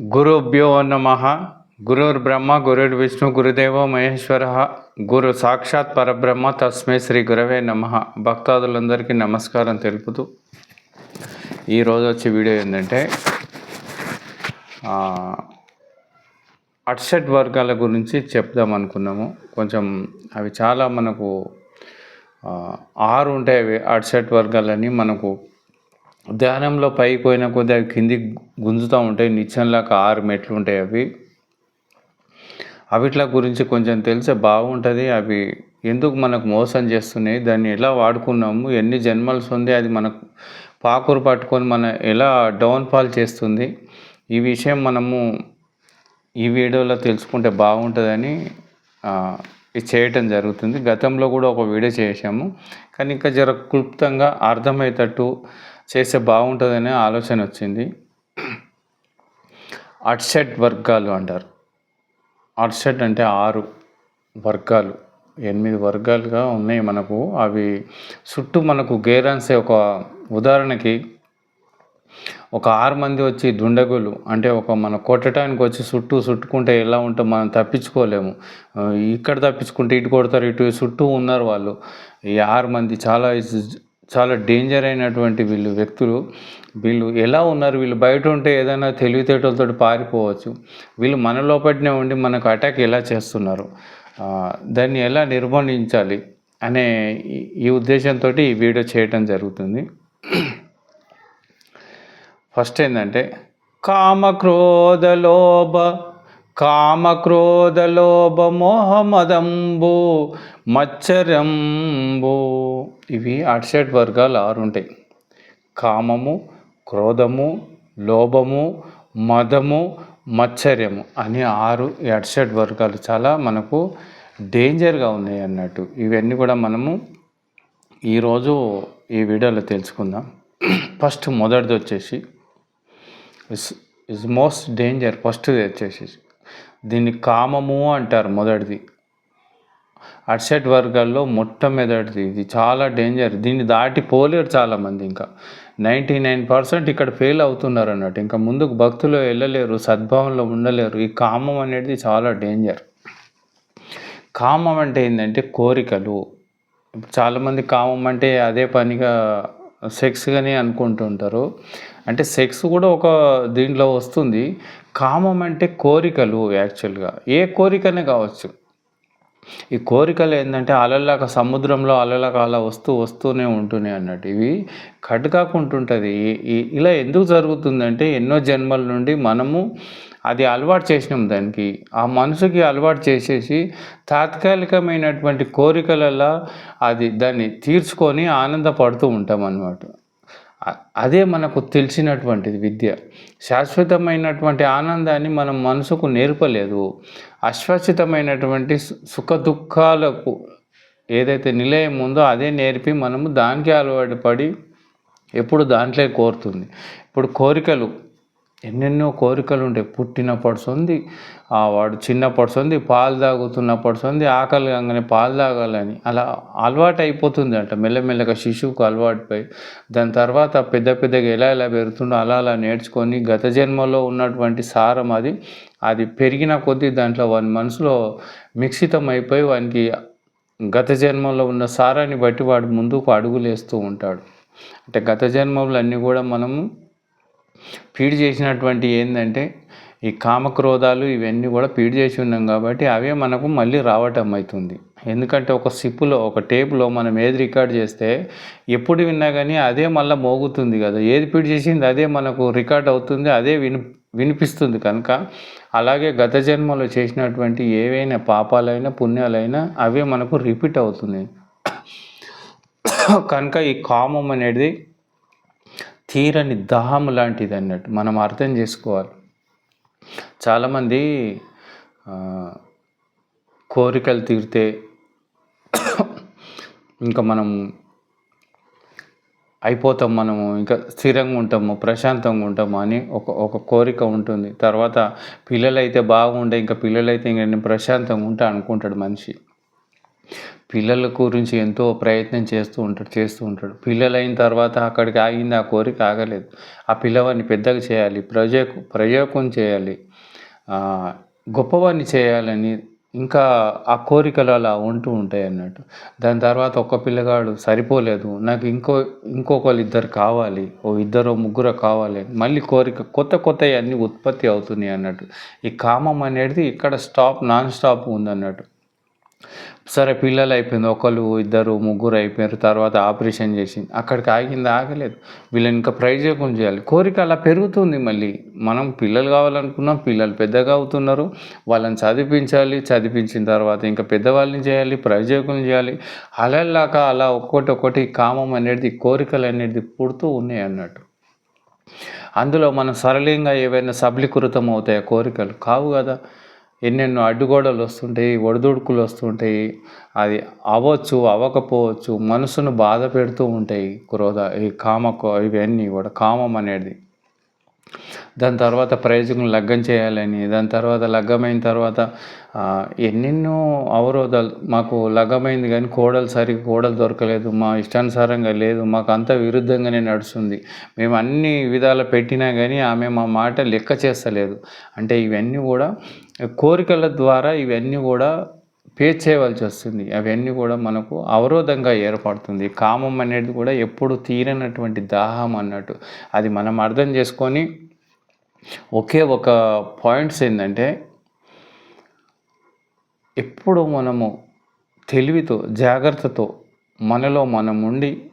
గురుభ్యో నమ. గురుర్ బ్రహ్మ గురుర్ విష్ణు గురుదేవ మహేశ్వర. గురు సాక్షాత్ పరబ్రహ్మ తస్మై శ్రీ గురవే నమ. భక్తాదులందరికీ నమస్కారం తెలుపుతూ ఈరోజు వచ్చే వీడియో ఏంటంటే అట్సెట్ వర్గాల గురించి చెప్దాం అనుకున్నాము. కొంచెం అవి చాలా మనకు ఆరు ఉంటాయి అవి అట్సెట్ వర్గాలని మనకు ధ్యానంలో పైకి పోయిన కొద్ది అవి కిందికి గుంజుతూ ఉంటాయి. నిచ్చెనలాగా ఆరు మెట్లు ఉంటాయి అవి. అవిట్ల గురించి కొంచెం తెలిసే బాగుంటుంది. అవి ఎందుకు మనకు మోసం చేస్తున్నాయి? దాన్ని ఎలా వాడుకున్నాము? ఎన్ని జన్మలు ఉంది? అది మనకు పాకురు పట్టుకొని మన ఎలా డౌన్ఫాల్ చేస్తుంది? ఈ విషయం మనము ఈ వీడియోలో తెలుసుకుంటే బాగుంటుందని ఇది చేయటం జరుగుతుంది. గతంలో కూడా ఒక వీడియో చేసాము కానీ ఇంకా జర క్లుప్తంగా అర్థమయ్యేటట్టు చేస్తే బాగుంటుందనే ఆలోచన వచ్చింది. అట్సెట్ వర్గాలు అంటారు. అట్సెట్ అంటే ఆరు వర్గాలు. ఎనిమిది వర్గాలుగా ఉన్నాయి మనకు. అవి చుట్టూ మనకు గేరాన్సే ఒక ఉదాహరణకి ఒక ఆరు మంది వచ్చి దుండగులు అంటే ఒక మన కొట్టడానికి వచ్చి చుట్టూ చుట్టుకుంటే ఎలా ఉంటాం మనం తప్పించుకోలేము. ఇక్కడ తప్పించుకుంటే ఇటు కొడతారు ఇటు చుట్టూ ఉన్నారు వాళ్ళు. ఈ ఆరు మంది చాలా ఇస్- చాలా డేంజర్ అయినటువంటి వీళ్ళు వ్యక్తులు. వీళ్ళు ఎలా ఉన్నారు? వీళ్ళు బయట ఉంటే ఏదైనా తెలివితేటలతో పారిపోవచ్చు. వీళ్ళు మన లోపలనే ఉండి మనకు అటాక్ ఎలా చేస్తున్నారు? దాన్ని ఎలా నిర్బంధించాలి అనే ఈ- ఉద్దేశంతో ఈ వీడియో చేయటం జరుగుతుంది. ఫస్ట్ ఏంటంటే కామక్రోధ లోభ కామక్రోధలోభమోహమదంబు మచ్చరంబు. ఇవి అట్సెట్ వర్గాలు ఆరు ఉంటాయి. కామము క్రోధము లోభము మదము మత్సర్యము అని ఆరు ఈ అట్సెట్ వర్గాలు చాలా మనకు డేంజర్గా ఉన్నాయి అన్నట్టు. ఇవన్నీ కూడా మనము ఈరోజు ఈ వీడియోలో తెలుసుకుందాం. ఫస్ట్ మొదటిది వచ్చేసి is is most danger first వచ్చేసి దీన్ని కామము అంటారు మొదటిది. అట్సెట్ వర్గాల్లో మొట్టమొదటిది. ఇది చాలా డేంజర్. దీన్ని దాటి పోలేరు చాలామంది ఇంకా. నైంటీ నైన్ పర్సెంట్ ఇక్కడ ఫెయిల్ అవుతున్నారు అన్నట్టు. ఇంకా ముందుకు భక్తులు వెళ్ళలేరు సద్భావంలో ఉండలేరు. ఈ కామం అనేది చాలా డేంజర్. కామం అంటే ఏంటంటే కోరికలు. చాలామంది కామం అంటే అదే పనిగా సెక్స్గానే అనుకుంటుంటారు అంటే సెక్స్ కూడా ఒక దీంట్లో వస్తుంది. కామం అంటే కోరికలు యాక్చువల్గా. ఏ కోరికనే కావచ్చు. ఈ కోరికలు ఏంటంటే అలలాగా సముద్రంలో అలలాగా అలా వస్తూ వస్తూనే ఉంటున్నాయి అన్నట్టు. ఇవి కట్ కాకుంటుంటుంది ఇలా ఎందుకు జరుగుతుందంటే ఎన్నో జన్మల నుండి మనము అది అలవాటు చేసినాం దానికి. ఆ మనసుకి అలవాటు చేసేసి తాత్కాలికమైనటువంటి కోరికలలో అది దాన్ని తీర్చుకొని ఆనందపడుతూ ఉంటాం అన్నమాట. అదే మనకు తెలిసినటువంటిది విద్య. శాశ్వతమైనటువంటి ఆనందాన్ని మనం మనసుకు నేర్పలేదు. అశాశ్వతమైనటువంటి సు- సుఖ దుఃఖాలకు ఏదైతే నిలయం ఉందో అదే నేర్పి మనము దానికి అలవాటు పడి ఎప్పుడు దాంట్లో కోరుతుంది. ఇప్పుడు కోరికలు ఎన్నెన్నో కోరికలు ఉంటాయి పుట్టినప్పటి సంది ఆ వాడు చిన్నప్పటి సంది పాలు తాగుతున్నప్పటి సంది ఆకలి కాగానే పాలు తాగాలని అలా అలవాటు అయిపోతుంది అంట మెల్లమెల్లగా శిశువుకు అలవాటుపై దాని తర్వాత పెద్ద పెద్దగా ఎలా ఎలా పెరుగుతుందో అలా అలా నేర్చుకొని గత జన్మలో ఉన్నటువంటి సారం అది అది పెరిగిన కొద్దీ దాంట్లో వాని మనసులో మిక్సితం అయిపోయి వానికి గత జన్మలో ఉన్న సారాన్ని బట్టి వాడు ముందుకు అడుగులేస్తూ ఉంటాడు. అంటే గత జన్మలన్నీ కూడా మనము ఫీడ్ చేసినటువంటి ఏంటంటే ఈ కామక్రోధాలు ఇవన్నీ కూడా ఫీడ్ చేసి ఉన్నాం కాబట్టి అవే మనకు మళ్ళీ రావటం అవుతుంది. ఎందుకంటే ఒక సిప్పులో ఒక టేప్లో మనం ఏది రికార్డ్ చేస్తే ఎప్పుడు విన్నా కానీ అదే మళ్ళీ మోగుతుంది కదా. ఏది ఫీడ్ చేసింది అదే మనకు రికార్డ్ అవుతుంది అదే విని వినిపిస్తుంది కనుక అలాగే గత జన్మలో చేసినటువంటి ఏవైనా పాపాలైనా పుణ్యాలైనా అవే మనకు రిపీట్ అవుతుంది కనుక ఈ కామం అనేది తీరని దాహం లాంటిది అన్నట్టు మనం అర్థం చేసుకోవాలి. చాలామంది కోరికలు తీరితే ఇంకా మనం అయిపోతాం మనము ఇంకా స్థిరంగా ఉంటాము ప్రశాంతంగా ఉంటాము అని ఒక ఒక కోరిక ఉంటుంది. తర్వాత పిల్లలైతే బాగుండే ఇంకా పిల్లలైతే ఇంకా నేను ప్రశాంతంగా ఉంటా అనుకుంటాడు మనిషి. పిల్లల గురించి ఎంతో ప్రయత్నం చేస్తూ ఉంటాడు చేస్తూ ఉంటాడు. పిల్లలైన తర్వాత అక్కడికి ఆగింది ఆ కోరిక ఆగలేదు. ఆ పిల్లవాడిని పెద్దగా చేయాలి ప్రజకు ప్రయోగం చేయాలి గొప్పవాడిని చేయాలని ఇంకా ఆ కోరికలు అలా ఉంటూ ఉంటాయి అన్నట్టు. దాని తర్వాత ఒక్క పిల్లగాడు సరిపోలేదు నాకు ఇంకో ఇంకొకరు ఇద్దరు కావాలి ఓ ఇద్దరు ముగ్గురు కావాలి మళ్ళీ కోరిక కొత్త కొత్త అన్నీ ఉత్పత్తి అవుతున్నాయి అన్నట్టు. ఈ కామం అనేది ఇక్కడ స్టాప్ నాన్ స్టాప్ ఉందన్నట్టు. సరే పిల్లలు అయిపోయింది. ఒకళ్ళు ఇద్దరు ముగ్గురు అయిపోయారు. తర్వాత ఆపరేషన్ చేసింది. అక్కడికి ఆగింది? ఆగలేదు. వీళ్ళని ఇంకా ప్రయోజకం చేయాలి. కోరిక అలా పెరుగుతుంది మళ్ళీ. మనం పిల్లలు కావాలనుకున్నాం పిల్లలు పెద్దగా అవుతున్నారు. వాళ్ళని చదివించాలి. చదివించిన తర్వాత ఇంకా పెద్దవాళ్ళని చేయాలి ప్రయోజకులను చేయాలి. అలల్లాక అలా ఒక్కొక్కటి ఒక్కటి కామం అనేది కోరికలు అనేది పుడుతూ ఉన్నాయి అన్నట్టు. అందులో మనం సరళంగా ఏవైనా సబలీకృతం అవుతాయి కోరికలు? కావు కదా. ఎన్నెన్నో అడ్డుగోడలు వస్తుంటాయి ఒడిదుడుకులు వస్తుంటాయి. అది అవ్వచ్చు అవ్వకపోవచ్చు మనసును బాధ పెడుతూ ఉంటాయి క్రోధ ఈ కామ ఇవన్నీ కూడా కామం అనేది. దాని తర్వాత ప్రయోజనం లగ్గం చేయాలని దాని తర్వాత లగ్గమైన తర్వాత ఎన్నెన్నో అవరోధాలు. మాకు లగ్గమైంది కానీ కోడలు సరిగ్గా కోడలు దొరకలేదు మా ఇష్టానుసారంగా లేదు మాకు అంత విరుద్ధంగానే నడుస్తుంది. మేము అన్ని విధాలు పెట్టినా కానీ ఆమె మా మాట లెక్క చేస్తలేదు. అంటే ఇవన్నీ కూడా కోరికల ద్వారా ఇవన్నీ కూడా పే చేయవలసి వస్తుంది. అవన్నీ కూడా మనకు అవరోధంగా ఏర్పడుతుంది. కామం అనేది కూడా ఎప్పుడు తీరనటువంటి దాహం అన్నట్టు. అది మనం అర్థం చేసుకొని ఒకే ఒక పాయింట్స్ ఏంటంటే ఎప్పుడు మనము తెలివితో జాగ్రత్తతో మనలో మనం ఉండి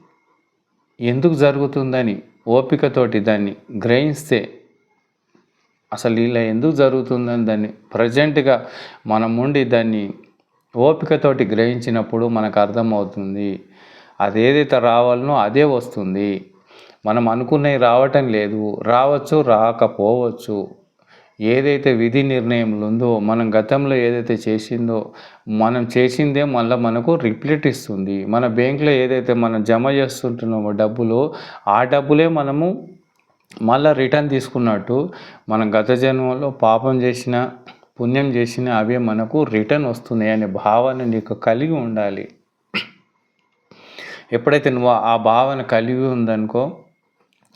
ఎందుకు జరుగుతుందని ఓపికతోటి దాన్ని గ్రహిస్తే అసలు ఇలా ఎందుకు జరుగుతుందని దాన్ని ప్రజెంట్గా మనం ఉండి దాన్ని ఓపికతోటి గ్రహించినప్పుడు మనకు అర్థమవుతుంది. అది ఏదైతే రావాలనో అదే వస్తుంది. మనం అనుకున్నవి రావటం లేదు. రావచ్చు రాకపోవచ్చు. ఏదైతే విధి నిర్ణయంలో ఉందో మనం గతంలో ఏదైతే చేసిందో మనం చేసిందే మళ్ళీ మనకు రిప్లీట్ ఇస్తుంది. మన బ్యాంక్లో ఏదైతే మనం జమ చేస్తుంటున్నామో డబ్బులు ఆ డబ్బులే మనము మళ్ళీ రిటర్న్ తీసుకున్నట్టు మనం గత జన్మలో పాపం చేసిన పుణ్యం చేసిన అవే మనకు రిటర్న్ వస్తున్నాయి అనే భావన నీకు కలిగి ఉండాలి. ఎప్పుడైతే నువ్వు ఆ భావన కలిగి ఉందనుకో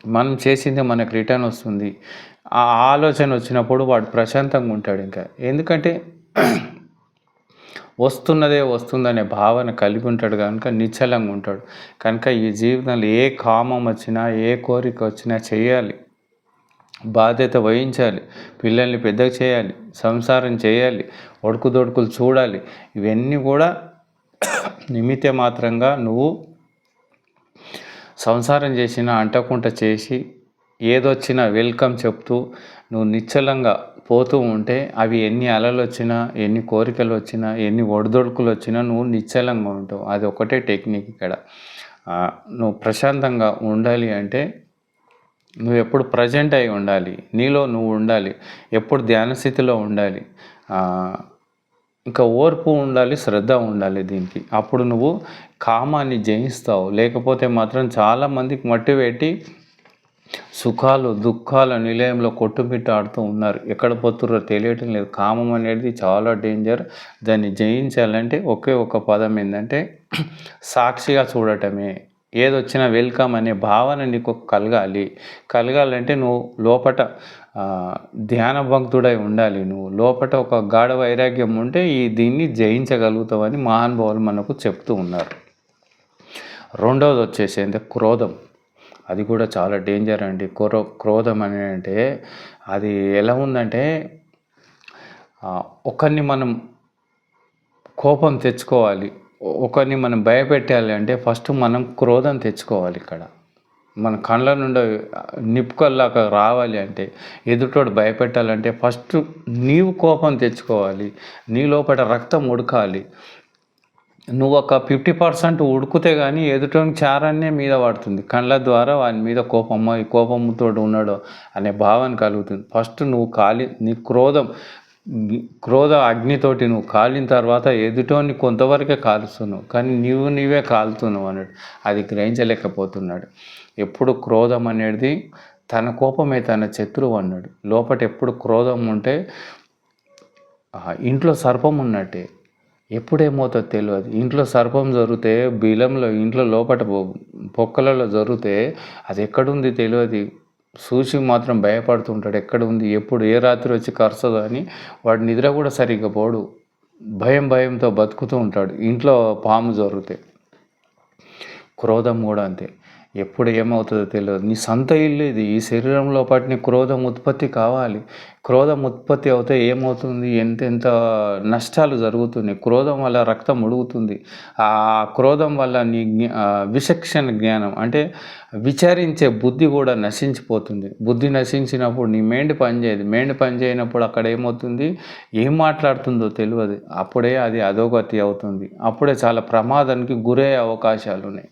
మనం చేసింది మనకు రిటర్న్ వస్తుంది. ఆ ఆలోచన వచ్చినప్పుడు వాడు ప్రశాంతంగా ఉంటాడు ఇంకా. ఎందుకంటే వస్తున్నదే వస్తుందనే భావన కలిగి ఉంటాడు కనుక నిశ్చలంగా ఉంటాడు. కనుక ఈ జీవితంలో ఏ కామం వచ్చినా ఏ కోరిక వచ్చినా చేయాలి. బాధ్యత వహించాలి. పిల్లల్ని పెద్దగా చేయాలి. సంసారం చేయాలి. ఒడుకుదొడుకులు చూడాలి. ఇవన్నీ కూడా నిమిత్త మాత్రంగా నువ్వు సంసారం చేసినా అంటకుండా చేసి ఏదొచ్చినా వెల్కమ్ చెప్తూ నువ్వు నిశ్చలంగా పోతూ ఉంటే అవి ఎన్ని అలలు వచ్చినా ఎన్ని కోరికలు వచ్చినా ఎన్ని ఒడిదొడుకులు వచ్చినా నువ్వు నిశ్చలంగా ఉంటావు. అది ఒకటే టెక్నిక్ ఇక్కడ. నువ్వు ప్రశాంతంగా ఉండాలి అంటే నువ్వు ఎప్పుడు ప్రజెంట్ అయి ఉండాలి. నీలో నువ్వు ఉండాలి. ఎప్పుడు ధ్యాన స్థితిలో ఉండాలి. ఇంకా ఓర్పు ఉండాలి శ్రద్ధ ఉండాలి దీనికి. అప్పుడు నువ్వు కామాన్ని జయిస్తావు. లేకపోతే మాత్రం చాలామందికి మట్టి పెట్టి సుఖాలు దుఃఖాల నిలయంలో కొట్టుమిట్టాడుతూ ఉన్నారు. ఎక్కడ పోతుర్రో తెలియటం లేదు. కామం అనేది చాలా డేంజర్. దాన్ని జయించాలంటే ఒకే ఒక పదం ఏంటంటే సాక్షిగా చూడటమే. ఏదొచ్చినా వెల్కమ్ అనే భావన నీకు కలగాలి. కలగాలంటే నువ్వు లోపట ధ్యాన భక్తుడై ఉండాలి నువ్వు. లోపట ఒక గాఢ వైరాగ్యం ఉంటే ఈ దీన్ని జయించగలుగుతావని మహానుభావులు మనకు చెప్తూ ఉన్నారు. రెండవది వచ్చేసి అంటే క్రోధం. అది కూడా చాలా డేంజర్ అండి. క్రో క్రోధం అని అంటే అది ఎలా ఉందంటే ఒకరిని మనం కోపం తెచ్చుకోవాలి. ఒకరిని మనం భయపెట్టాలి అంటే ఫస్ట్ మనం క్రోధం తెచ్చుకోవాలి ఇక్కడ. మన కళ్ళ నుండి నిప్పుకల్లాక రావాలి అంటే ఎదుటోడు భయపెట్టాలంటే ఫస్ట్ నీవు కోపం తెచ్చుకోవాలి. నీ లోపల రక్తం ఉడకాలి. నువ్వు ఒక ఫిఫ్టీ పర్సెంట్ ఉడికితే కానీ ఎదుటోని చారాన్నే మీద పడుతుంది కళ్ళ ద్వారా వాని మీద కోపమ్మ ఈ కోపంతో ఉన్నాడు అనే భావన కలుగుతుంది. ఫస్ట్ నువ్వు కాలి నీ క్రోధం క్రోధ అగ్నితోటి నువ్వు కాలిన తర్వాత ఎదుటోని కొంతవరకే కాలుస్తున్నావు. కానీ నీవు నీవే కాలుతున్నావు అన్నాడు. అది గ్రహించలేకపోతున్నాడు. ఎప్పుడు క్రోధం అనేది తన కోపమే తన శత్రువు అన్నాడు. లోపట ఎప్పుడు క్రోధం ఉంటే ఇంట్లో సర్పం ఉన్నట్టే. ఎప్పుడేమవుతుందో తెలియదు ఇంట్లో సర్పం జరిగితే బిలంలో ఇంట్లో లోపట పొక్కలలో జరిగితే అది ఎక్కడుంది తెలియదు చూసి మాత్రం భయపడుతుంటాడు. ఎక్కడ ఉంది ఎప్పుడు ఏ రాత్రి వచ్చి కరుస్తుందో అని. వాడు నిద్ర కూడా సరిగ్గా పోడు. భయం భయంతో బతుకుతూ ఉంటాడు. ఇంట్లో పాము జరిగితే. క్రోధం కూడా అంతే. ఎప్పుడు ఏమవుతుందో తెలియదు. నీ సొంత ఇల్లు ఇది. ఈ శరీరంలో పాటిని క్రోధం ఉత్పత్తి కావాలి. క్రోధం ఉత్పత్తి అవుతే ఏమవుతుంది? ఎంతెంత నష్టాలు జరుగుతున్నాయి? క్రోధం వల్ల రక్తం ఉడుగుతుంది ఆ క్రోధం వల్ల నీ విశక్షణ విచక్షణ జ్ఞానం అంటే విచారించే బుద్ధి కూడా నశించిపోతుంది. బుద్ధి నశించినప్పుడు నీ మైండ్ పనిచేయదు. మైండ్ పనిచేయనప్పుడు అక్కడ ఏమవుతుంది? ఏం మాట్లాడుతుందో తెలియదు. అప్పుడే అది అధోగతి అవుతుంది. అప్పుడే చాలా ప్రమాదానికి గురయ్యే అవకాశాలు ఉన్నాయి.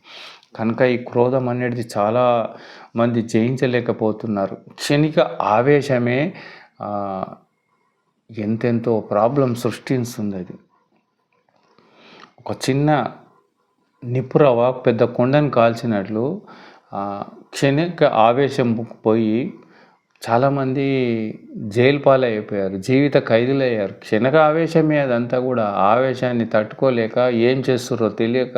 కనుక ఈ క్రోధం అనేది చాలా మంది జయించలేకపోతున్నారు. క్షణిక ఆవేశమే ఎంతెంతో ప్రాబ్లం సృష్టిస్తుంది అది. ఒక చిన్న నిపురవ పెద్ద కొండను కాల్చినట్లు క్షణిక ఆవేశం పోయి చాలామంది జైలు పాలైపోయారు జీవిత ఖైదులయ్యారు. క్షణక ఆవేశమే అదంతా కూడా. ఆవేశాన్ని తట్టుకోలేక ఏం చేస్తుర్రో తెలియక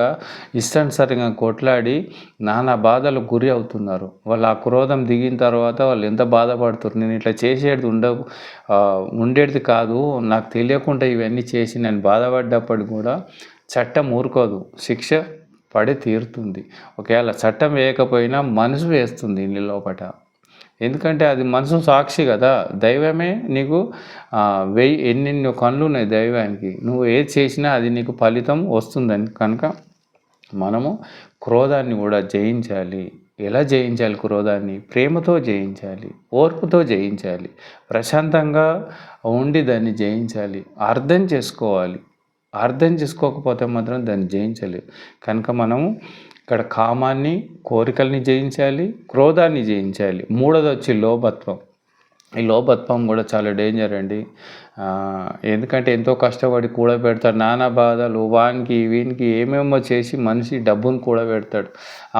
ఇష్టానుసారంగా కొట్లాడి నానా బాధలు గురి అవుతున్నారు. వాళ్ళు ఆ క్రోధం దిగిన తర్వాత వాళ్ళు ఎంత బాధపడుతున్నారు నేను ఇట్లా చేసేది ఉండ ఉండేది కాదు. నాకు తెలియకుండా ఇవన్నీ చేసి నేను బాధపడ్డప్పుడు కూడా చట్టం ఊరుకోదు. శిక్ష పడి తీరుతుంది. ఒకవేళ చట్టం వేయకపోయినా మనసు వేస్తుంది నీ లోపట. ఎందుకంటే అది మనసు సాక్షి కదా. దైవమే నీకు వెయ్యి ఎన్నెన్నో కళ్ళు ఉన్నాయి దైవానికి. నువ్వు ఏది చేసినా అది నీకు ఫలితం వస్తుందని కనుక మనము క్రోధాన్ని కూడా జయించాలి. ఎలా జయించాలి క్రోధాన్ని? ప్రేమతో జయించాలి ఓర్పుతో జయించాలి ప్రశాంతంగా ఉండి దాన్ని జయించాలి అర్థం చేసుకోవాలి. అర్థం చేసుకోకపోతే మాత్రం దాన్ని జయించలేదు కనుక మనము ఇక్కడ కామాన్ని కోరికల్ని జయించాలి క్రోధాన్ని జయించాలి. మూడోది వచ్చి లోభత్వం. ఈ లోభత్వం కూడా చాలా డేంజర్ అండి. ఎందుకంటే ఎంతో కష్టపడి కూడబెడతాడు. నానా బాధలు వానికి వీనికి ఏమేమో చేసి మనిషి డబ్బును కూడబెడతాడు.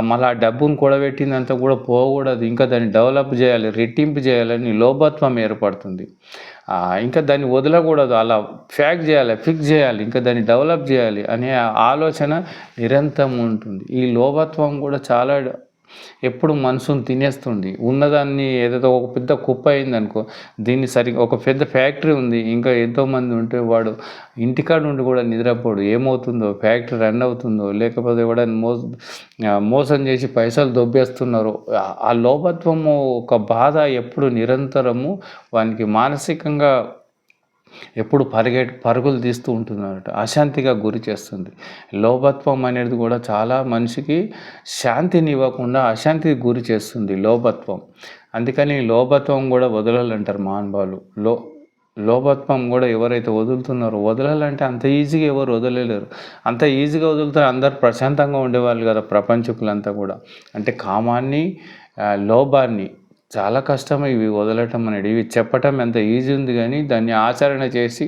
మళ్ళీ ఆ డబ్బును కూడబెట్టిందంతా కూడా పోకూడదు. ఇంకా దాన్ని డెవలప్ చేయాలి రెట్టింపు చేయాలని లోభత్వం ఏర్పడుతుంది. ఇంకా దాన్ని వదలకూడదు. అలా ఫ్యాక్ చేయాలి ఫిక్స్ చేయాలి ఇంకా దాన్ని డెవలప్ చేయాలి అనే ఆలోచన నిరంతరం ఉంటుంది. ఈ లోభత్వం కూడా చాలా ఎప్పుడు మనసును తినేస్తుంది. ఉన్నదాన్ని ఏదో ఒక పెద్ద కుప్ప అయింది అనుకో దీన్ని సరిగ్గా ఒక పెద్ద ఫ్యాక్టరీ ఉంది. ఇంకా ఎంతోమంది ఉంటే వాడు ఇంటికాడ నుండి కూడా నిద్రపోడు. ఏమవుతుందో ఫ్యాక్టరీ రన్ అవుతుందో లేకపోతే కూడా మో మోసం చేసి పైసలు దొబ్బేస్తున్నారు ఆ- ఆ లోభత్వము ఒక బాధ ఎప్పుడు నిరంతరము వానికి మానసికంగా ఎప్పుడు పరిగె పరుగులు తీస్తూ ఉంటుందన్నమాట అశాంతిగా గురి చేస్తుంది. లోభత్వం అనేది కూడా చాలా మనిషికి శాంతిని ఇవ్వకుండా అశాంతికి గురి చేస్తుంది లోభత్వం. అందుకని లోభత్వం కూడా వదలాలంటారు మహానుభావులు. లో లోభత్వం కూడా ఎవరైతే వదులుతున్నారో వదలాలంటే అంత ఈజీగా ఎవరు వదలలేరు. అంత ఈజీగా వదులుతారు అందరు ప్రశాంతంగా ఉండేవాళ్ళు కదా ప్రపంచకులంతా కూడా. అంటే కామాన్ని లోభాన్ని చాలా కష్టం ఇవి వదలటం అనేది. ఇవి చెప్పటం ఎంత ఈజీ ఉంది కానీ దాన్ని ఆచరణ చేసి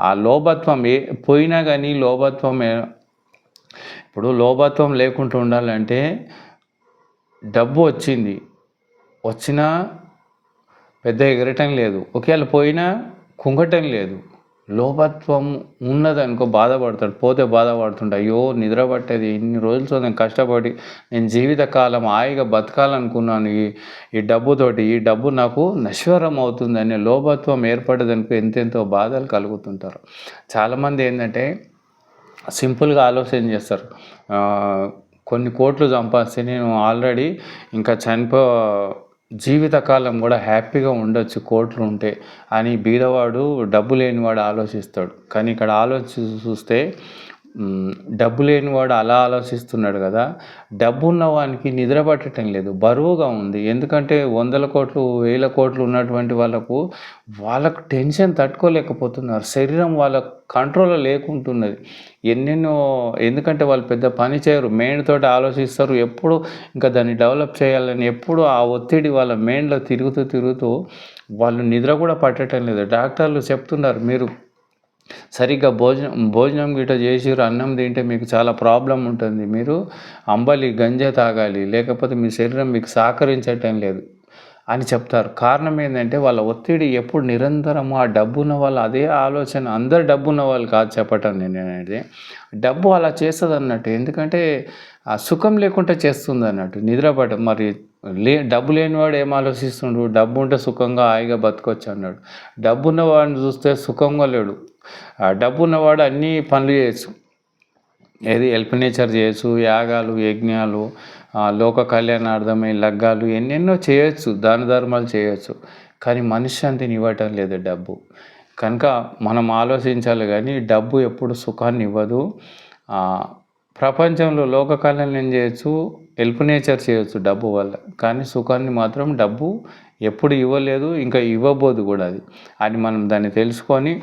ఆ లోభత్వం ఏ పోయినా కానీ లోభత్వం ఇప్పుడు లోభత్వం లేకుండా ఉండాలంటే డబ్బు వచ్చింది. వచ్చినా పెద్ద ఎగరటం లేదు. ఒకవేళ పోయినా కుంగటం లేదు. లోభత్వం ఉన్నదనుకో బాధపడతాడు పోతే బాధపడుతుంటా అయ్యో నిద్ర పట్టేది ఇన్ని రోజులతో నేను కష్టపడి నేను జీవితకాలం హాయిగా బతకాలనుకున్నాను ఈ ఈ డబ్బుతోటి ఈ డబ్బు నాకు నశ్వరం అవుతుందని లోభత్వం ఏర్పడదనుకో ఎంతెంతో బాధలు కలుగుతుంటారు. చాలామంది ఏంటంటే సింపుల్గా ఆలోచన చేస్తారు. కొన్ని కోట్లు సంపాదిస్తే నేను ఆల్రెడీ ఇంకా చనిపో జీవితకాలం కూడా హ్యాపీగా ఉండొచ్చు కోట్లు ఉంటే. అని బీదవాడు డబ్బు లేనివాడు ఆలోచిస్తాడు. కానీ ఇక్కడ ఆలోచి చూస్తే డబ్బు లేనివాడు అలా ఆలోచిస్తున్నాడు కదా. డబ్బు ఉన్నవానికి నిద్ర పట్టడం లేదు బరువుగా ఉంది. ఎందుకంటే వందల కోట్లు వేల కోట్లు ఉన్నటువంటి వాళ్ళకు వాళ్ళకు టెన్షన్ తట్టుకోలేకపోతున్నారు. శరీరం వాళ్ళ కంట్రోల్ లేకుంటున్నది. ఎన్నెన్నో ఎందుకంటే వాళ్ళు పెద్ద పని చేయరు మెయిన్తోటి ఆలోచిస్తారు. ఎప్పుడు ఇంకా దాన్ని డెవలప్ చేయాలని ఎప్పుడు ఆ ఒత్తిడి వాళ్ళ మెయిన్లో తిరుగుతూ తిరుగుతూ వాళ్ళు నిద్ర కూడా పట్టడం లేదు. డాక్టర్లు చెప్తున్నారు మీరు సరిగ్గా భోజనం భోజనం గిట్ట చేసిరు అన్నం తింటే మీకు చాలా ప్రాబ్లం ఉంటుంది. మీరు అంబలి గంజ తాగాలి లేకపోతే మీ శరీరం మీకు సహకరించటం లేదు అని చెప్తారు. కారణం ఏంటంటే వాళ్ళ ఒత్తిడి ఎప్పుడు నిరంతరము ఆ డబ్బు ఉన్న వాళ్ళు అదే ఆలోచన అందరు డబ్బు ఉన్న వాళ్ళు కాదు చెప్పటం నేను అనేది. డబ్బు అలా చేస్తుంది అన్నట్టు ఎందుకంటే ఆ సుఖం లేకుండా చేస్తుంది అన్నట్టు నిద్రపడ మరి లే డబ్బు లేనివాడు ఏం ఆలోచిస్తుండు? డబ్బు ఉంటే సుఖంగా హాయిగా బతకొచ్చు అన్నాడు డబ్బు ఉన్నవాడిని చూస్తే సుఖంగా లేడు. డబ్బు ఉన్నవాడు అన్ని పనులు చేయొచ్చు. ఏది హెల్ప్ నేచర్ చేయొచ్చు యాగాలు యజ్ఞాలు లోక కళ్యాణార్థమై లగ్గాలు ఎన్నెన్నో చేయొచ్చు దాన ధర్మాలు చేయొచ్చు. కానీ మనశ్శాంతిని ఇవ్వటం లేదు డబ్బు. కనుక మనం ఆలోచించాలి కానీ డబ్బు ఎప్పుడు సుఖాన్ని ఇవ్వదు. ప్రపంచంలో లోక కళ్యాణం చేయొచ్చు? హెల్ప్ నేచర్ చేయొచ్చు డబ్బు వల్ల. కానీ సుఖాన్ని మాత్రం డబ్బు ఎప్పుడు ఇవ్వలేదు ఇంకా ఇవ్వబోదు కూడా అది. అని మనం దాన్ని తెలుసుకొని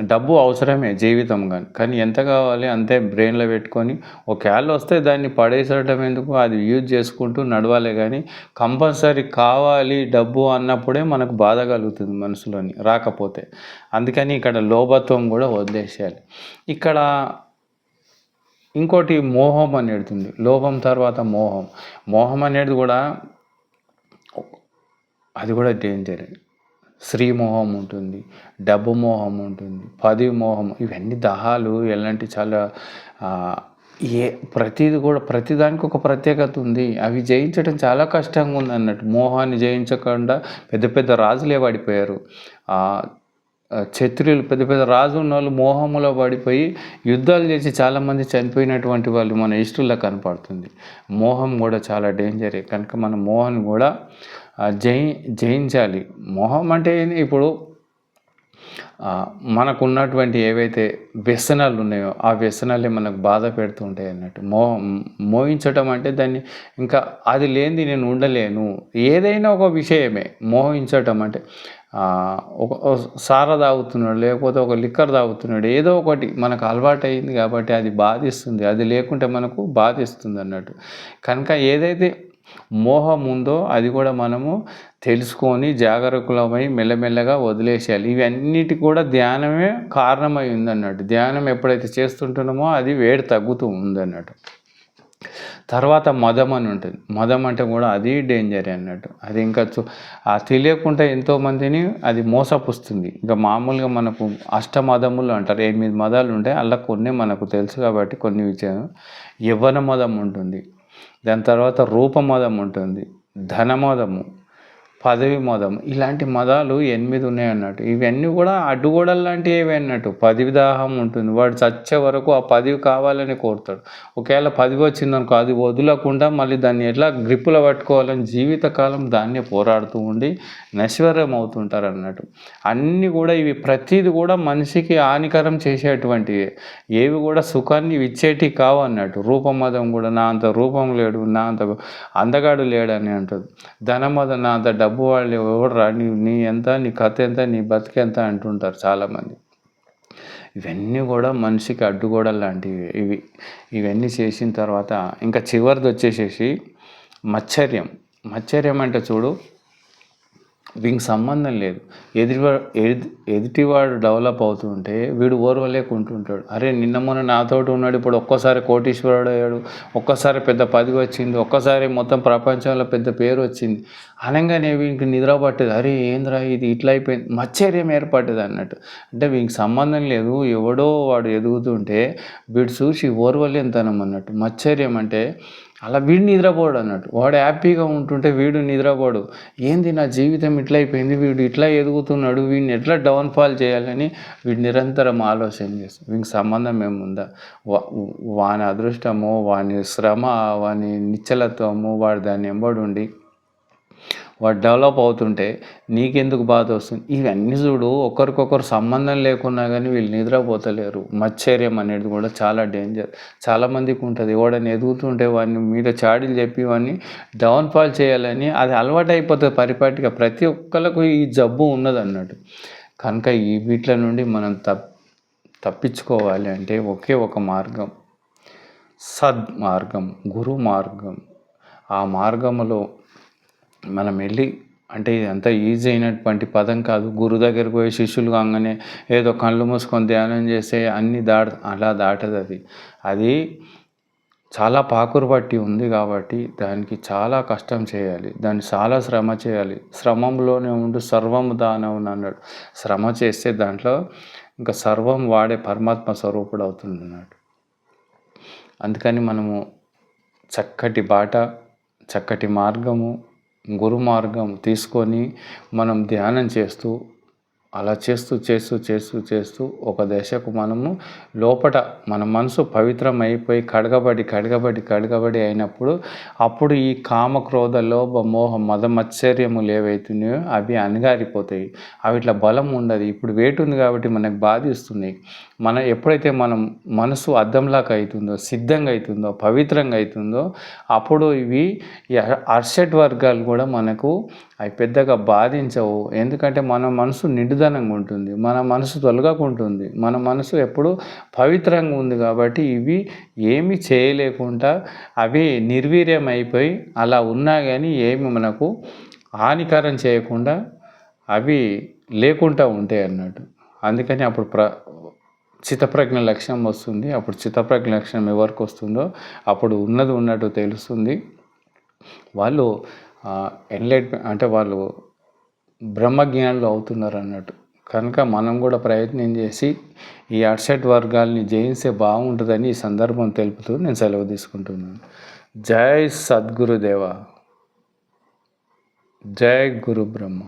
డబ్బు అవసరమే జీవితం కానీ కానీ ఎంత కావాలి అంతే బ్రెయిన్లో పెట్టుకొని ఒకవేళ వస్తే దాన్ని పడేసడం ఎందుకు? అది యూజ్ చేసుకుంటూ నడవాలి కానీ కంపల్సరీ కావాలి డబ్బు అన్నప్పుడే మనకు బాధ కలుగుతుంది మనసులోని రాకపోతే. అందుకని ఇక్కడ లోభత్వం కూడా వదిలేసేయాలి. ఇక్కడ ఇంకోటి మోహం అనేది ఉంది. లోభం తర్వాత మోహం. మోహం అనేది కూడా అది కూడా డేంజర్ స్త్రీ మోహం ఉంటుంది డబ్బు మోహం ఉంటుంది పదవి మోహం ఇవన్నీ దహాలు ఎలాంటి చాలా ఏ ప్రతిది కూడా ప్రతిదానికి ఒక ప్రత్యేకత ఉంది. అవి జయించడం చాలా కష్టంగా ఉంది అన్నట్టు. మోహాన్ని జయించకుండా పెద్ద పెద్ద రాజులే పడిపోయారు. క్షత్రియులు పెద్ద పెద్ద రాజు ఉన్న వాళ్ళు మోహములో పడిపోయి యుద్ధాలు చేసి చాలామంది చనిపోయినటువంటి వాళ్ళు మన హిస్టరీలో కనపడుతుంది. మోహం కూడా చాలా డేంజరే. కనుక మన మోహన్ కూడా ఆ, జయి జయించాలి. మోహం అంటే ఏంది? ఇప్పుడు మనకున్నటువంటి ఏవైతే వ్యసనాలు ఉన్నాయో ఆ వ్యసనాలే మనకు బాధ పెడుతుంటాయి అన్నట్టు. మో మోహించటం అంటే దాన్ని ఇంకా అది లేనిది నేను ఉండలేను. ఏదైనా ఒక విషయమే మోహించటం అంటే ఒక సారా తాగుతున్నాడు లేకపోతే ఒక లిక్కర్ తాగుతున్నాడు ఏదో ఒకటి మనకు అలవాటు అయింది కాబట్టి అది బాధిస్తుంది అది లేకుంటే మనకు బాధిస్తుంది అన్నట్టు. కనుక ఏదైతే మోహం ఉందో అది కూడా మనము తెలుసుకొని జాగరూకులమై మెల్లమెల్లగా వదిలేసేయాలి. ఇవన్నిటి కూడా ధ్యానమే కారణమై ఉందన్నట్టు. ధ్యానం ఎప్పుడైతే చేస్తుంటున్నామో అది వేడి తగ్గుతూ ఉందన్నట్టు. తర్వాత మదం అని ఉంటుంది. మదం అంటే కూడా అది డేంజర్ అన్నట్టు. అది ఇంకా ఆ తెలియకుండా ఎంతోమందిని అది మోసపుస్తుంది. ఇంకా మామూలుగా మనకు అష్టమదములు అంటారు. ఎనిమిది మదాలు ఉంటాయి. అలా కొన్ని మనకు తెలుసు కాబట్టి కొన్ని విషయం యవ్వన మదం ఉంటుంది. దాని తర్వాత రూపమదం ఉంటుంది. ధనమదము. పదవి మదం. ఇలాంటి మదాలు ఎనిమిది ఉన్నాయి అన్నట్టు. ఇవన్నీ కూడా అడ్డుగోడలు లాంటివి అన్నట్టు. పదవి దాహం ఉంటుంది. వాడు చచ్చే వరకు ఆ పదవి కావాలని కోరుతాడు. ఒకవేళ పదవి వచ్చిందనుకో అది వదలకుండా మళ్ళీ దాన్ని ఎట్లా గ్రిప్పులో పట్టుకోవాలని జీవితకాలం దాన్నే పోరాడుతూ ఉండి నశ్వరం అవుతుంటారు అన్నట్టు. అన్నీ కూడా ఇవి ప్రతిది కూడా మనిషికి హానికరం చేసేటువంటివి. ఏవి కూడా సుఖాన్ని ఇచ్చేటి కావు అన్నట్టు. రూపమదం కూడా నా అంత రూపం లేడు నా అంత అందగాడు లేడని అంటుంది. ధనమదం నా అంత డబ్బు డబ్బు వాళ్ళు ఎవరు రా నీ నీ ఎంత నీ కథ ఎంత నీ బతికెంత అంటుంటారు చాలామంది. ఇవన్నీ కూడా మనిషికి అడ్డుగోడలు లాంటివి. ఇవి ఇవన్నీ చేసిన తర్వాత ఇంకా చివరిది వచ్చేసేసి మత్సర్యం మత్సర్యం అంటే చూడు వీనికి సంబంధం లేదు. ఎదుటివాడు ఎదుటివాడు డెవలప్ అవుతుంటే వీడు ఓర్వలేకుంటుంటాడు. అరే నిన్న మొన్న నాతోటి ఉన్నాడు ఇప్పుడు ఒక్కసారి కోటీశ్వరుడు అయ్యాడు ఒక్కసారి పెద్ద పదవి వచ్చింది ఒక్కసారి మొత్తం ప్రపంచంలో పెద్ద పేరు వచ్చింది. అనగానే వీనికి నిద్ర పట్టేది. అరే ఏంద్రా ఇది? ఇట్లా అయిపోయింది. మచ్చర్యం ఏర్పడ్డది అన్నట్టు. అంటే వీనికి సంబంధం లేదు. ఎవడో వాడు ఎదుగుతుంటే వీడు చూసి ఓర్వలేనితనం అన్నట్టు. మచ్చర్యం అంటే అలా వీడు నిద్రపోడు అన్నట్టు. వాడు హ్యాపీగా ఉంటుంటే వీడు నిద్రపోడు. ఏంది నా జీవితం ఇట్లా అయిపోయింది? వీడు ఇట్లా ఎదుగుతున్నాడు. వీడిని ఎట్లా డౌన్ఫాల్ చేయాలని వీడు నిరంతరం ఆలోచన చేస్తాడు. వీనికి సంబంధం ఏముందా? వా- వాని అదృష్టము వాని శ్రమ వాని నిశ్చలత్వము వాడు దాన్ని ఎంబడి ఉండి వాడు డెవలప్ అవుతుంటే నీకెందుకు బాధ వస్తుంది? ఇవన్నీ చూడు ఒకరికొకరు సంబంధం లేకున్నా కానీ వీళ్ళు నిద్రపోతలేరు. మచ్చర్యం అనేది కూడా చాలా డేంజర్ చాలామందికి ఉంటుంది. ఎవడని ఎదుగుతుంటే వాడిని మీద చాడీలు చెప్పి వాడిని డౌన్ఫాల్ చేయాలని అది అలవాటు అయిపోతుంది పరిపాటిగా. ప్రతి ఒక్కరికి ఈ జబ్బు ఉన్నది అన్నట్టు కనుక ఈ వీటిల నుండి మనం తప్ తప్పించుకోవాలి అంటే ఒకే ఒక మార్గం. సద్ మార్గం గురు మార్గం ఆ మార్గంలో మనం వెళ్ళి అంటే ఇదంతా ఈజీ అయినటువంటి పదం కాదు. గురు దగ్గరికి పోయి శిష్యులు కాగానే ఏదో కళ్ళు మూసుకొని ధ్యానం చేస్తే అన్ని దాట అలా దాటదు అది. అది చాలా పాకురు పట్టి ఉంది కాబట్టి దానికి చాలా కష్టం చేయాలి. దాన్ని చాలా శ్రమ చేయాలి. శ్రమంలోనే ఉండు సర్వం దానం అన్నాడు. శ్రమ చేస్తే దాంట్లో ఇంకా సర్వం వాడే పరమాత్మ స్వరూపుడు అవుతుంది అన్నాడు. అందుకని మనము చక్కటి బాట చక్కటి మార్గము గురు మార్గం తీసుకొని మనం ధ్యానం చేస్తూ అలా చేస్తూ చేస్తూ చేస్తూ చేస్తూ ఒక దశకు మనము లోపట మన మనసు పవిత్రం అయిపోయి కడగబడి కడగబడి కడగబడి అయినప్పుడు అప్పుడు ఈ కామ క్రోధ లోభ మోహ మద మత్సర్యములు ఏవైతున్నాయో అవి అణగారిపోతాయి. అవి ఇట్లా బలం ఉండదు. ఇప్పుడు వేటు ఉంది కాబట్టి మనకు బాధిస్తుంది. మన ఎప్పుడైతే మనం మనసు అద్దంలాగా అవుతుందో సిద్ధంగా అవుతుందో పవిత్రంగా అవుతుందో అప్పుడు ఇవి అర్షట్ వర్గాలు కూడా మనకు అవి పెద్దగా బాధించవు. ఎందుకంటే మన మనసు నిండుదనంగా ఉంటుంది మన మనసు తొలగకుంటుంది మన మనసు ఎప్పుడు పవిత్రంగా ఉంది కాబట్టి ఇవి ఏమి చేయలేకుండా అవి నిర్వీర్యం అయిపోయి అలా ఉన్నా కానీ ఏమి మనకు హానికరం చేయకుండా అవి లేకుండా ఉంటాయి అన్నట్టు. అందుకని అప్పుడు ప్ర చిత్తప్రజ్ఞ లక్ష్యం వస్తుంది. అప్పుడు చిత్తప్రజ్ఞ లక్ష్యం ఎవరికి వస్తుందో అప్పుడు ఉన్నది ఉన్నట్టు తెలుస్తుంది. వాళ్ళు ఎన్లైట్ అంటే వాళ్ళు బ్రహ్మజ్ఞానులు అవుతున్నారు అన్నట్టు. కనుక మనం కూడా ప్రయత్నం చేసి ఈ అడ్సెట్ వర్గాల్ని జయించే బాగుంటుందని ఈ సందర్భం తెలుపుతూ నేను సెలవు తీసుకుంటున్నాను. జై సద్గురుదేవ. జై గురు బ్రహ్మ.